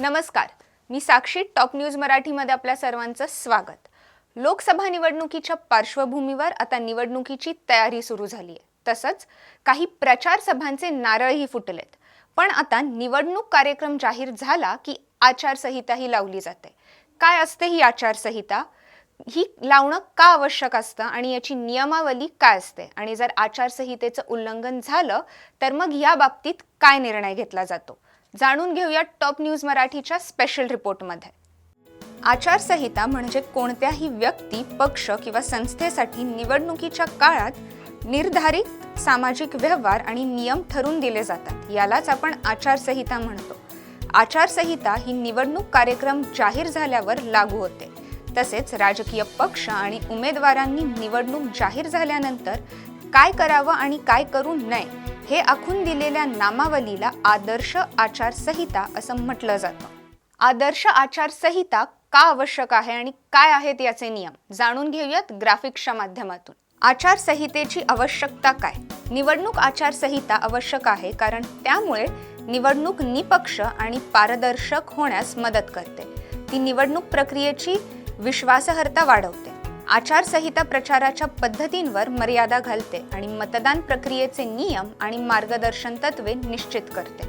नमस्कार. मी साक्षी top news मराठीमध्ये आपल्या सर्वांचं स्वागत. लोकसभा निवडणुकीच्या पार्श्वभूमीवर आता निवडणुकीची तयारी सुरू झाली आहे. तसंच काही प्रचार सभांचे नारळही फुटलेत. पण आता निवडणूक कार्यक्रम जाहीर झाला की आचारसंहिताही लावली जाते. काय असते ही आचारसंहिता? ही लावणं का आवश्यक असतं आणि याची नियमावली काय असते? आणि जर आचारसंहितेचं उल्लंघन झालं तर मग या बाबतीत काय निर्णय घेतला जातो? जाणून घेऊया टॉप न्यूज मराठीच्या स्पेशल रिपोर्टमध्ये आचारसंहिता म्हणजे कोणत्याही व्यक्ती पक्ष किंवा संस्थेसाठी निवडणुकीच्या काळात निर्धारित सामाजिक व्यवहार आणि नियम ठरून दिले जातात. यालाच आपण आचारसंहिता म्हणतो. आचारसंहिता ही निवडणूक कार्यक्रम जाहीर झाल्यावर लागू होते. तसेच राजकीय पक्ष आणि उमेदवारांनी निवडणूक जाहीर झाल्यानंतर काय करावं आणि काय करू नये हे आखून दिलेल्या नामावलीला आदर्श आचारसंहिता असं म्हटलं जातं. आदर्श आचारसंहिता का आवश्यक आहे आणि काय आहेत याचे नियम जाणून घेऊयात ग्राफिक्सच्या माध्यमातून. आचारसंहितेची आवश्यकता काय? निवडणूक आचारसंहिता आवश्यक आहे कारण त्यामुळे निवडणूक निपक्ष आणि पारदर्शक होण्यास मदत करते. ती निवडणूक प्रक्रियेची विश्वासार्हता वाढवते. आचारसंहिता प्रचाराच्या पद्धतींवर मर्यादा घालते आणि मतदान प्रक्रियेचे नियम आणि मार्गदर्शन तत्वे निश्चित करते.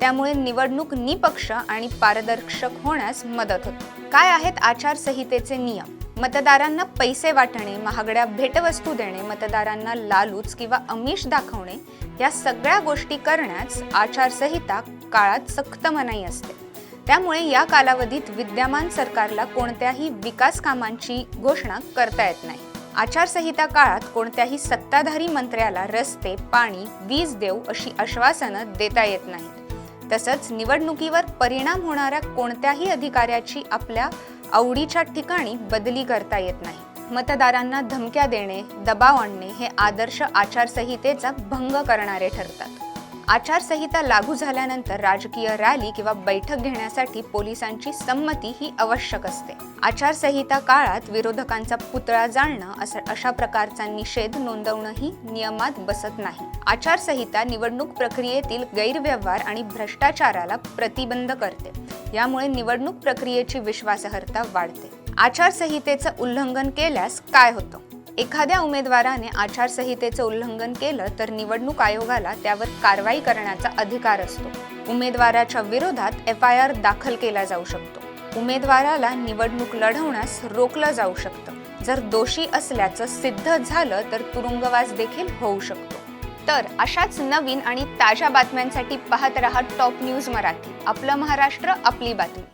त्यामुळे निवडणूक निपक्ष आणि पारदर्शक होण्यास मदत होते. काय आहेत आचारसंहितेचे नियम? मतदारांना पैसे वाटणे महागड्या भेटवस्तू देणे मतदारांना लालूच किंवा अमिष दाखवणे या सगळ्या गोष्टी करण्यास आचारसंहिता काळात सक्त मनाई असते. त्यामुळे या कालावधीत विद्यमान सरकारला कोणत्याही विकास कामांची घोषणा करता येत नाही. आचारसंहिता काळात कोणत्याही सत्ताधारी मंत्र्याला रस्ते पाणी वीज देऊ अशी आश्वासनं देता येत नाहीत. तसंच निवडणुकीवर परिणाम होणाऱ्या कोणत्याही अधिकाऱ्याची आपल्या आवडीच्या ठिकाणी बदली करता येत नाही. मतदारांना धमक्या देणे दबाव आणणे हे आदर्श आचारसंहितेचा भंग करणारे ठरतात. आचारसंहिता लागू झाल्यानंतर राजकीय रॅली किंवा बैठक घेण्यासाठी पोलिसांची संमती ही आवश्यक असते. आचारसंहिता काळात विरोधकांचा पुतळा जाळणं असं अशा प्रकारचा निषेध नोंदवणंही नियमात बसत नाही. आचारसंहिता निवडणूक प्रक्रियेतील गैरव्यवहार आणि भ्रष्टाचाराला प्रतिबंध करते. यामुळे निवडणूक प्रक्रियेची विश्वासार्हता वाढते. आचारसंहितेचं उल्लंघन केल्यास काय होतं? एखाद्या उमेदवाराने आचारसंहितेचं उल्लंघन केलं तर निवडणूक आयोगाला त्यावर कारवाई करण्याचा अधिकार असतो. उमेदवाराच्या विरोधात एफ आय आर दाखल केला जाऊ शकतो. उमेदवाराला निवडणूक लढवण्यास रोखलं जाऊ शकतं. जर दोषी असल्याचं सिद्ध झालं तर तुरुंगवास देखील होऊ शकतो. तर अशाच नवीन आणि ताज्या बातम्यांसाठी पाहत रहा टॉप न्यूज मराठी. आपलं महाराष्ट्र आपली बातमी.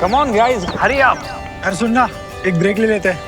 कम ऑन गाइस हरी आप अरे सुन ना एक ब्रेक ले लेते. हैं